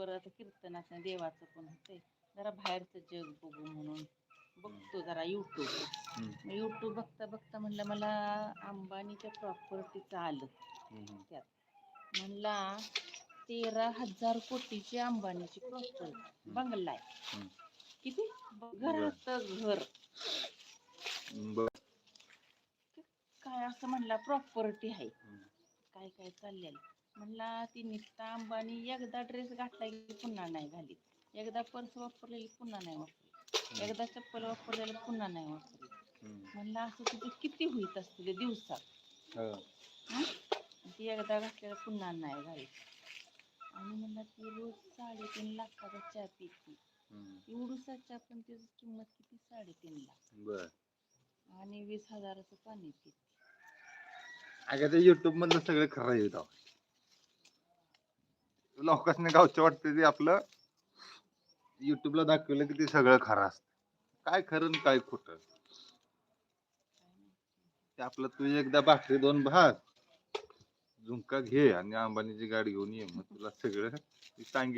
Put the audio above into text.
आता कीर्तनाचं देवाचं पण होतंय. जरा बाहेरचं जग बघू म्हणून. बघतो जरा युट्यूब युट्यूब बघता बघता म्हणलं मला अंबानीच्या प्रॉपर्टीचं आलं. हम्म, म्हणला तेरा हजार कोटीची अंबानीची प्रॉपर्टी बंगला आहे. किती? घराचं घर. काय असं म्हणला प्रॉपर्टी आहे. काय काय चाललेलं? म्हणला ती नित्ता अंबानी एकदा ड्रेस घातला की पुन्हा नाही घालीत. एकदा पर्स वापरलेली पुन्हा नाही वापरली. एकदा चप्पल वापरलेलं पुन्हा नाही वापरली. म्हणलं असं तुझं किती होईत असतील दिवसात? हो. ती एकदा घातलेलं पुन्हा नाही घालीत. आणि म्हणला ती रोज साडेतीन लाखाचा चहा पिती. एवढूसा चहा पण त्याची किंमत किती? साडेतीन लाख. बर. आणि वीस हजाराचं पाणी पित. अगं ते युट्यूब मधलं सगळं खरं येत लोकांनी गावचं वाटतं ते आपलं युट्यूबला दाखवलं की ते सगळं खरं असतं. काय खरं आणि काय खोटं? ते आपलं तू एकदा भाकरी दोन भात झुंका घे आणि अंबानीची गाडी घेऊन ये मग तुला सगळं सांगितलं